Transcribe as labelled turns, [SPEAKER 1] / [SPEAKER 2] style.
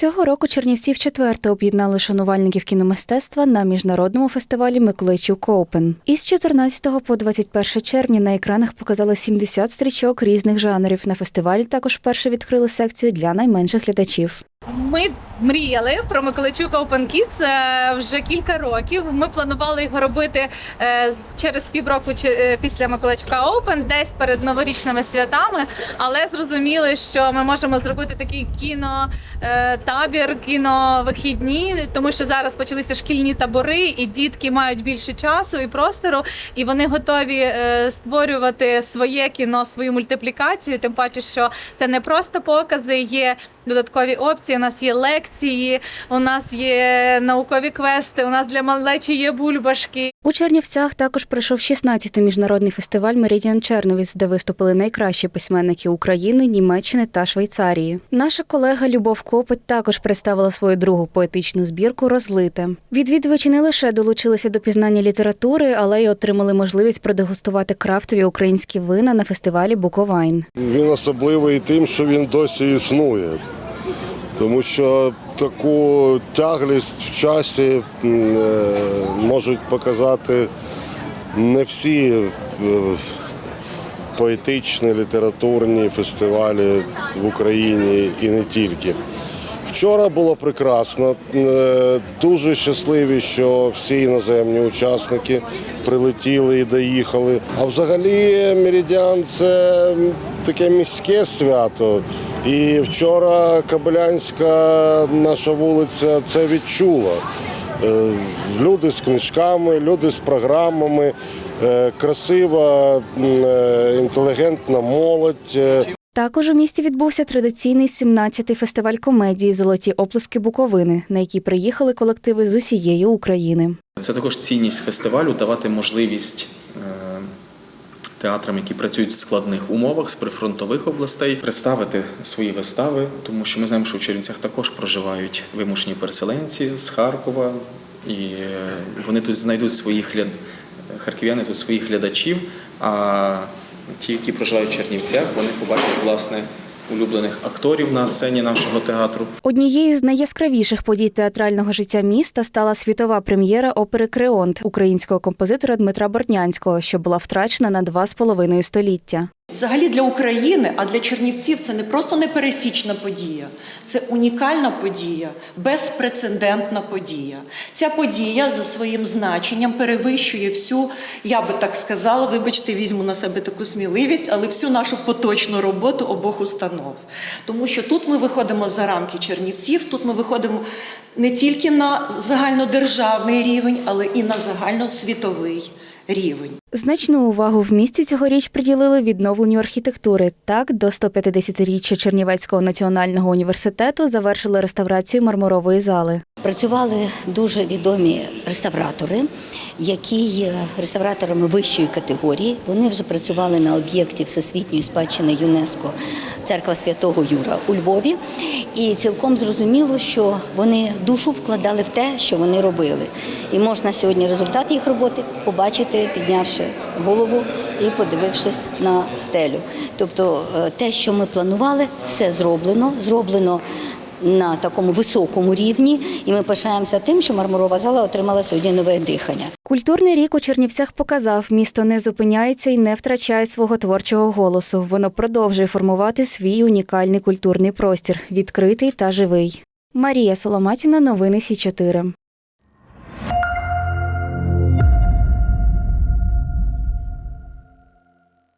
[SPEAKER 1] Цього року Чернівці вчетверте об'єднали шанувальників кіномистецтва на міжнародному фестивалі Миколайчук Оупен. Із 14 по 21 червня на екранах показали 70 стрічок різних жанрів. На фестивалі також вперше відкрили секцію для найменших глядачів.
[SPEAKER 2] Ми мріяли про Миколайчук Open Kids е, вже кілька років. Ми планували його робити е, через півроку е, після Миколайчука Open, десь перед новорічними святами. Але зрозуміли, що ми можемо зробити такий кінотабір, кіновихідні, тому що зараз почалися шкільні табори, і дітки мають більше часу і простору, і вони готові створювати своє кіно, свою мультиплікацію. Тим паче, що це не просто покази, є додаткові опції. У нас є лекції, у нас є наукові квести, у нас для малечі є бульбашки.
[SPEAKER 1] У Чернівцях також пройшов 16-й міжнародний фестиваль Меридіан Черновіць, де виступили найкращі письменники України, Німеччини та Швейцарії. Наша колега Любов Копить також представила свою другу поетичну збірку Розлите. Відвідувачі не лише долучилися до пізнання літератури, але й отримали можливість продегустувати крафтові українські вина на фестивалі Буковайн.
[SPEAKER 3] Він особливий тим, що він досі існує. Тому що таку тяглість в часі е, можуть показати не всі е, поетичні, літературні фестивалі в Україні і не тільки. Вчора було прекрасно. Е, Дуже щасливі, що всі іноземні учасники прилетіли і доїхали. А взагалі Меридіан це таке міське свято. І вчора Кабелянська наша вулиця це відчула. Е, Люди з книжками, люди з програмами, е, красива, е, інтелігентна молодь.
[SPEAKER 1] Також у місті відбувся традиційний 17-й фестиваль комедії Золоті оплески Буковини, на який приїхали колективи з усієї України.
[SPEAKER 4] Це також цінність фестивалю давати можливість театрам, які працюють в складних умовах з прифронтових областей, представити свої вистави, тому що ми знаємо, що в Чернівцях також проживають вимушені переселенці з Харкова, і е, вони тут знайдуть своїх харків'яни тут своїх глядачів. А ті, які проживають в Чернівцях, вони побачать власне улюблених акторів на сцені нашого театру.
[SPEAKER 1] Однією з найяскравіших подій театрального життя міста стала світова прем'єра опери Креонт українського композитора Дмитра Бортнянського, що була втрачена на два з половиною століття.
[SPEAKER 5] Взагалі для України, а для Чернівців це не просто непересічна подія, це унікальна подія, безпрецедентна подія. Ця подія за своїм значенням перевищує всю, я би так сказала, вибачте, візьму на себе таку сміливість, але всю нашу поточну роботу обох установ. Тому що тут ми виходимо за рамки Чернівців, тут ми виходимо не тільки на загальнодержавний рівень, але і на загальносвітовий рівень.
[SPEAKER 1] Значну увагу в місті цьогоріч приділили відновленню архітектури. Так, до 150-річчя Чернівецького національного університету завершили реставрацію мармурової зали.
[SPEAKER 6] Працювали дуже відомі реставратори, які є реставраторами вищої категорії. Вони вже працювали на об'єкті Всесвітньої спадщини ЮНЕСКО Церква Святого Юра у Львові. І цілком зрозуміло, що вони душу вкладали в те, що вони робили. І можна сьогодні результат їх роботи побачити, піднявши голову і подивившись на стелю. Тобто е, те, що ми планували, все зроблено, зроблено на такому високому рівні, і ми пишаємося тим, що мармурова зала отримала сьогодні нове дихання.
[SPEAKER 1] Культурний рік у Чернівцях показав, місто не зупиняється і не втрачає свого творчого голосу. Воно продовжує формувати свій унікальний культурний простір, відкритий та живий. Марія Соломатіна, новини Сі 4